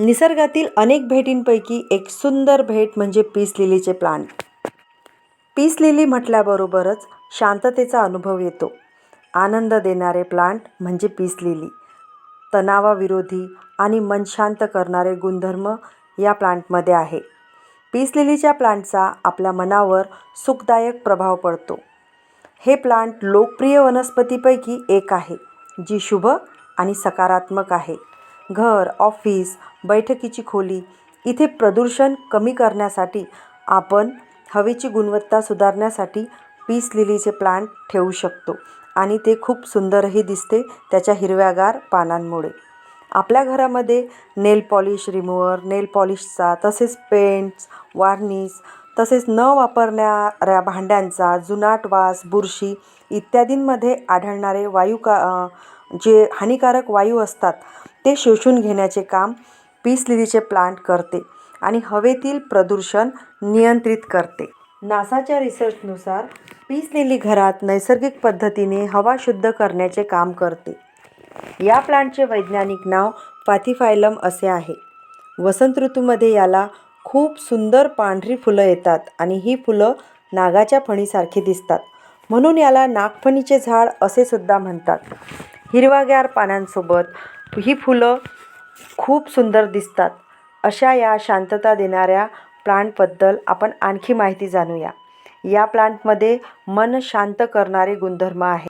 निसर्गातील अनेक भेटींपैकी एक सुंदर भेट म्हणजे पीस लिलीचे प्लांट. पीस लिली म्हटल्याबरोबरच शांततेचा अनुभव येतो. आनंद देणारे प्लांट म्हणजे पीस लिली. तणावाविरोधी आणि मन शांत करणारे गुणधर्म या प्लांटमध्ये आहे. पीस लिलीच्या प्लांटचा आपल्या मनावर सुखदायक प्रभाव पडतो. हे प्लांट लोकप्रिय वनस्पतीपैकी एक आहे जी शुभ आणि सकारात्मक आहे. घर ऑफिस बैठकीची खोली इथे प्रदूषण कमी करण्यासाठी आपण हवेची गुणवत्ता सुधारण्यासाठी पीस लिलीचे प्लांट ठेवू शकतो आणि ते खूप सुंदरही दिसते त्याच्या हिरव्यागार पानांमुळे. आपल्या घरामध्ये नेल पॉलिश रिमूवर नेल पॉलिशचा तसेच पेंट्स वार्निश तसेच न वापरणाऱ्या भांड्यांचा जुनाट वास बुरशी इत्यादींमध्ये आढळणारे वायू का जे हानिकारक वायू असतात ते शोषून घेण्याचे काम पीस लिलीचे प्लांट करते आणि हवेतील प्रदूषण नियंत्रित करते. नासाच्या रिसर्चनुसार पीस लिली घरात नैसर्गिक पद्धतीने हवा शुद्ध करण्याचे काम करते. या प्लांटचे वैज्ञानिक नाव पाथिफायलम असे आहे. वसंत ऋतूमध्ये याला खूप सुंदर पांढरी फुलं येतात आणि ही फुलं नागाच्या फणीसारखी दिसतात. म्हणून याला नागफणीचे झाड असे सुद्धा म्हणतात. हिरवागार पानांसोबत ही फुलं खूप सुंदर दिसतात. अशा या शांतता देणाऱ्या प्लांटबद्दल आपण आणखी माहिती जाणूया. या प्लांटमध्ये मन शांत करणारे गुणधर्म आहे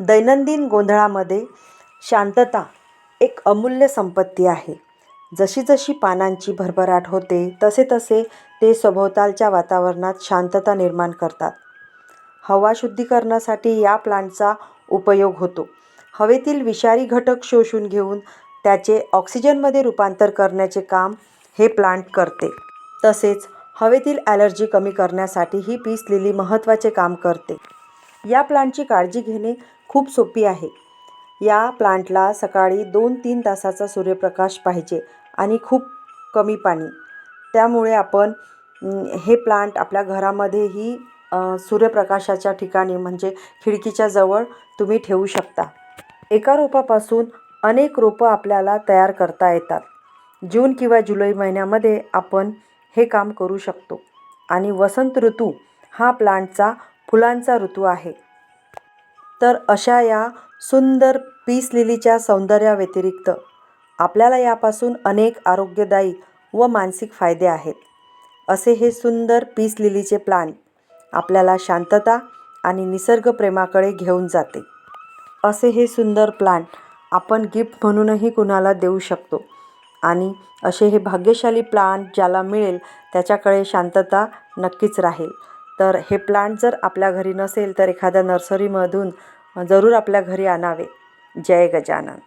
दैनंदिन गोंधळामध्ये शांतता एक अमूल्य संपत्ती आहे. जशी जशी पानांची भरभराट होते तसे तसे ते सभोवतालच्या वातावरणात शांतता निर्माण करतात. हवा शुद्धीकरणासाठी या प्लांटचा उपयोग होतो. हवेतील विषारी घटक शोषून घेऊन त्याचे ऑक्सिजनमध्ये रूपांतर करण्याचे काम हे प्लांट करते. तसेच हवेतील ॲलर्जी कमी करण्यासाठी ही पीस लिली महत्त्वाचे काम करते. या प्लांटची काळजी घेणे खूप सोपी आहे. या प्लांटला सकाळी दोन तीन तासाचा सूर्यप्रकाश पाहिजे आणि खूप कमी पाणी. त्यामुळे आपण हे प्लांट आपल्या घरामध्येही सूर्यप्रकाशाच्या ठिकाणी म्हणजे खिडकीच्या जवळ तुम्ही ठेवू शकता. एका रोपापासून अनेक रोपं आपल्याला तयार करता येतात. जून किंवा जुलै महिन्यामध्ये आपण हे काम करू शकतो. आणि वसंत ऋतू हा प्लांटचा फुलांचा ऋतू आहे. तर अशा या सुंदर पीस लिलीच्या सौंदर्याव्यतिरिक्त आपल्याला यापासून अनेक आरोग्यदायी व मानसिक फायदे आहेत. असे हे सुंदर पीस लिलीचे प्लांट आपल्याला शांतता आणि निसर्गप्रेमाकडे घेऊन जाते. असे हे सुंदर प्लांट आपण गिफ्ट म्हणूनही कुणाला देऊ शकतो आणि असे हे भाग्यशाली प्लांट ज्याला मिळेल त्याच्याकडे शांतता नक्कीच राहील. तर हे प्लांट जर आपल्या घरी नसेल तर एखाद्या नर्सरीमधून जरूर आपल्या घरी आणावे. जय गजानन.